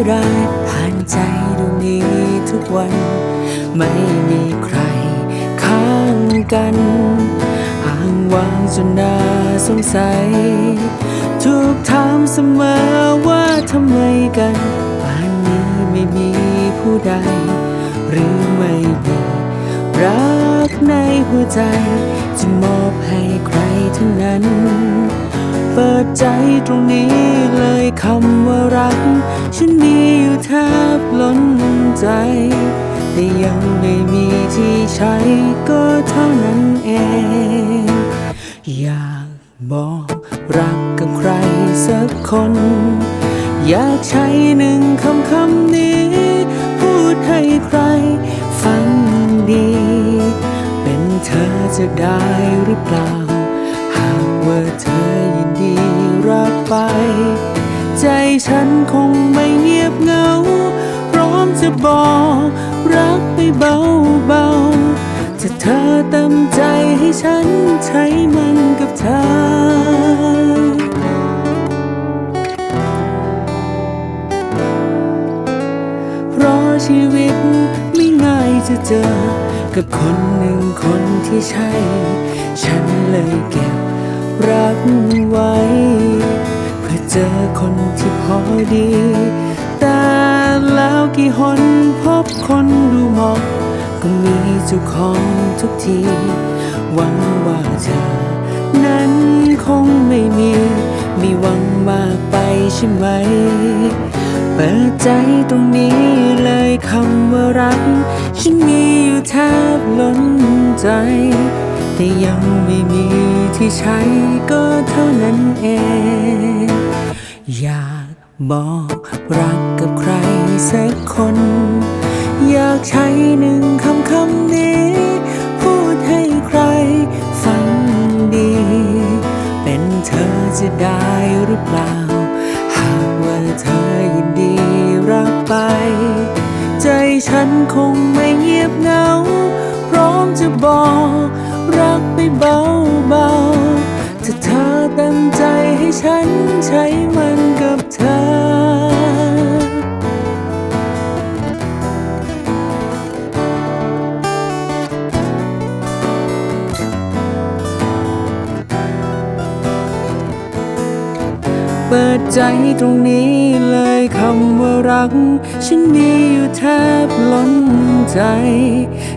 เวลาหมุนความเดียวดายผ่านใจดวงนี้ทุกวัน ไม่มีใครข้างกันอ้างว้างจนน่าสงสัย ถูกถามเสมอว่าทำไมกันป่านนี้ไม่มีผู้ใด หรือไม่มีรักในหัวใจ จะมอบให้ใครทั้งนั้น ปิดใจตรงนี้เลยคำว่ารัก ฉันมีอยู่แทบล้นใจ แต่ยังไม่มีที่ใช้ก็เท่านั้นเอง อยากบอกรักกับใครสักคน อยากใช้หนึ่งคำคำนี้ พูดให้ใครฟังดี เป็นเธอจะได้หรือเปล่า หากว่าเธอ ไป ใจฉันคงไม่เงียบเหงา พร้อมจะบอกรักไปเบาๆถ้าเธอเต็มใจให้ฉันใช้มันกับเธอเพราะชีวิตไม่ง่ายจะเจอ กับคนหนึ่งคนที่ใช่ ฉันเลยเก็บรักไว้ คนที่พอดี แต่แล้วกี่หนพบคนดูเหมาะก็มีเจ้าของทุกที หวังว่าเธอ นั้นคงไม่มี มีหวังมากไปใช่ไหม เปิดใจตรงนี้เลยคำว่ารัก ฉันมีอยู่แทบล้นใจ แต่ยังไม่มีที่ใช้ก็เท่านั้นเอง อยากบอกรักกับใครสักคน อยากใช้หนึ่งคำคำนี้ พูดให้ใครฟังดี เป็นเธอจะได้หรือเปล่า หากว่าเธอยินดีรับไป ใจฉันคงไม่เงียบเหงา พร้อมจะบอกรักไปเบาๆถ้าเธอเต็มใจให้ฉันใช้มันกั เปิดใจตรงนี้เลยคำว่ารัก ฉันมีอยู่แทบล้นใจ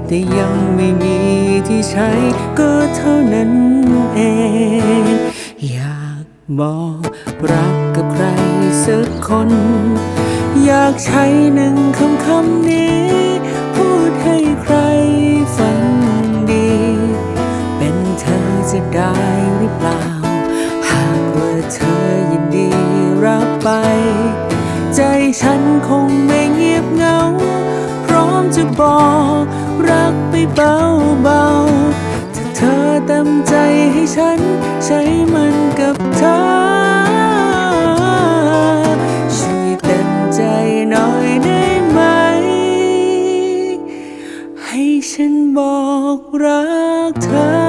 แต่ยังไม่มีที่ใช้ก็เท่านั้นเอง อยากบอกรักกับใครสักคน อยากใช้หนึ่งคำคำนี้ ป ใจฉันคงไม่เงียบเงา พร้อมจะบอกรักไปเบาๆบาถ้าเธอเต็มใจให้ฉัน ใช้มันกับเธอช่วยเต็มใจหน่อยได้ไหม ให้ฉันบอกรักเธอ